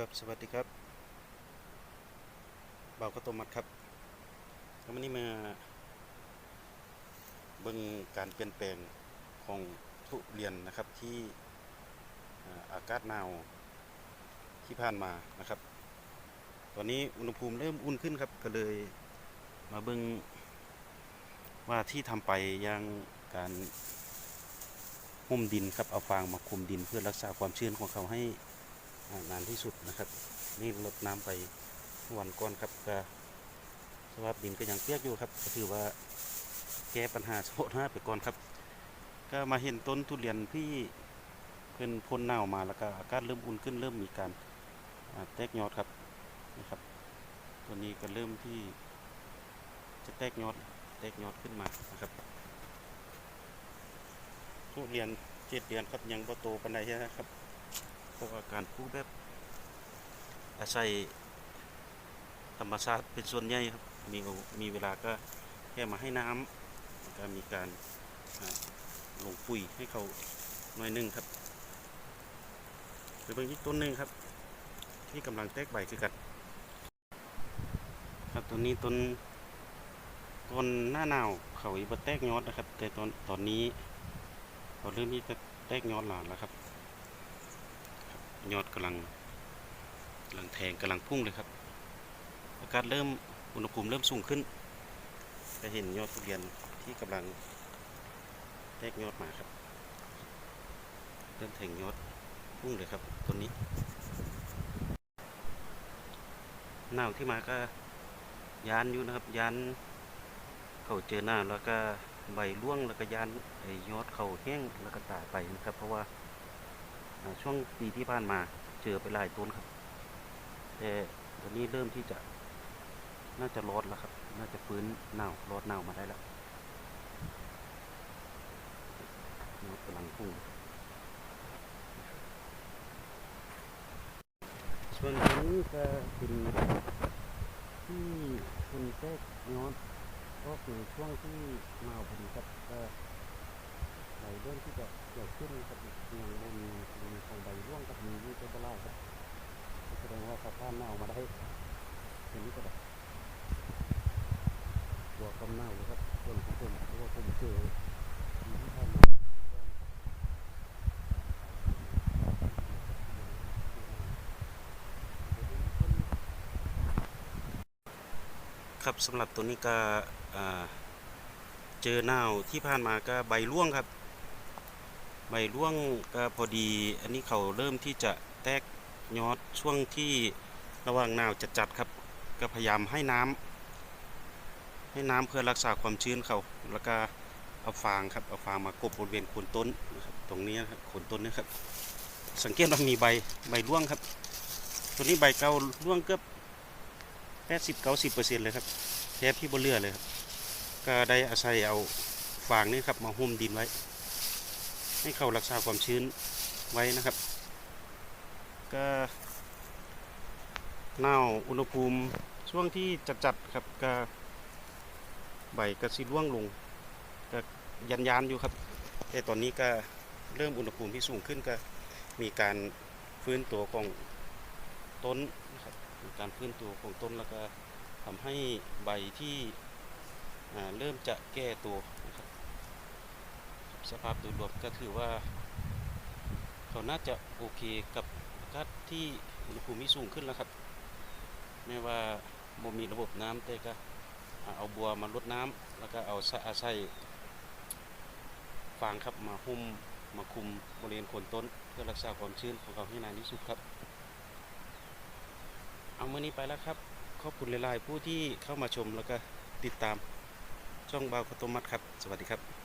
ครับ สวัสดีครับเบาวข้าวต้มมัดครับแล้ววันนี้มาเบิ่งการเปลี่ยนแปลงของทุเรียนนะครับที่อากาศหนาวที่ผ่านมานะครับ ตอนนี้อุณหภูมิเริ่มอุ่นขึ้นครับ ก็เลยมาเบิ่งว่าที่ทำไปยังการหุ้มดินครับเอาฟางมาคลุมดินเพื่อรักษาความชื้นของเขาให้ นานที่สุดนะครับ นี่ลดน้ำไปวันก่อนครับก็สภาพดินก็ยังเปียกอยู่ครับ ก็ถือว่าแก้ปัญหาเฉพาะหน้าไปก่อนครับ ก็มาเห็นต้นทุเรียนที่เพิ่นพ้นหนาวมาแล้วก็อากาศเริ่มอุ่นขึ้นเริ่มมีการแตกยอดครับนะครับตัวนี้ก็เริ่มที่จะแตกยอดแตกยอดขึ้นมานะครับทุเรียนเจ็ดเดือนครับยังบ่โตปานใดนะครับ เพราะว่าการปลูกแบบอาศัยธรรมชาติเป็นส่วนใหญ่ครับ มีมีเวลาก็แค่มาให้น้ำก็มีการลงปุ๋ยให้เขาหน่อยนึงครับไปเบิ่งอีต้นหนึ่งครับ ที่กำลังแตกใบคือกันครับต้นนี้ต้นต้นหน้าหนาวเขาอีบแตกยอดนะครับ แต่ตอนตอนนี้เขาเริ่มที่จะแตกยอดหลานแล้วครับ ยอดกำลังกำลังแทงกำลังพุ่งเลยครับ อากาศเริ่มอุณหภูมิเริ่มสูงขึ้นจะเห็นยอดทุเรียนที่กำลังแตกยอดมาครับ เริ่มแทงยอดพุ่งเลยครับต้นนี้หนาวที่มาก็ยานอยู่นะครับยานเขาเจอหน้าแล้วก็ใบร่วงแล้วก็ยานไอยอดเขาแห้งแล้วก็ตายไปนะครับ เพราะว่า ช่วงปีที่ผ่านมาเจอไปหลายต้นครับ แต่ตอนนี้เริ่มที่จะ น่าจะรอดแล้วครับ น่าจะฟื้นหนารอดหนามาได้แล้วยอดกำลังพุ่งส่วนนี้ก็เป็นที่คุณแทรกย้อดก็คือช่วงที่หนาพอดีครับก็ ใบเริ่มที่จะเกิดขึ้นครับยังบ่มีมีของใบร่วงกับมีมีตัวบลาครับแสดงว่าสภาพหนามาได้ทีนี้ก็แบบตัวความหนาเลยครับส่วนของผมเพราะว่าผมเจอที่ผ่านมาครับสำหรับตัวนี้ก็เจอหนาที่ผ่านมาก็ใบร่วงครับ ใบร่วงก็พอดี อันนี้เขาเริ่มที่จะแตกยอดช่วงที่ระหว่างหนาวจะจัดครับ ก็พยายามให้น้ำให้น้ำเพื่อรักษาความชื้นเขาแล้วก็เอาฟางครับเอาฟางมากบบริเวณโคนต้นนะครับตรงนี้นะครับโคนต้นนี้ครับ สังเกตว่ามีใบใบร่วงครับตัวนี้ใบเก่าร่วงเกือบแปดสิบเก้าสิบเปอร์เซ็นต์เลยครับแทบที่บนเรือเลยครับ ก็ได้อาศัยเอาฟางนี่ครับมาหุ้มดินไว้ ให้เขารักษาความชื้นไว้นะครับ ก็หนาอุณหภูมิช่วงที่จัดๆครับก็ใบก็สิร่วงลงก็ยันยานอยู่ครับ แต่ตอนนี้ก็เริ่มอุณหภูมิที่สูงขึ้นก็มีการฟื้นตัวของต้นนะครับมีการฟื้นตัวของต้นแล้วก็ทำให้ใบที่เริ่มจะแก้ตัว สภาพโดยรวมก็ถือว่า เขาน่าจะโอเคกับอากาศที่อุณหภูมิที่สูงขึ้นแล้วครับแม้ว่าบ่มีระบบน้ำแต่ก็เอาบัวมาลดน้ำแล้วก็เอาสะอาศัยฟางครับมาหุ้มมาคุมบริเวณโคนต้น เพื่อรักษาความชื้นของเขาให้นานที่สุดครับ เอาเมื่อนี้ไปแล้วครับ ขอบคุณหลาย ๆ ผู้ที่เข้ามาชมแล้วก็ติดตามช่องบาวข้าวต้มมัดครับ สวัสดีครับ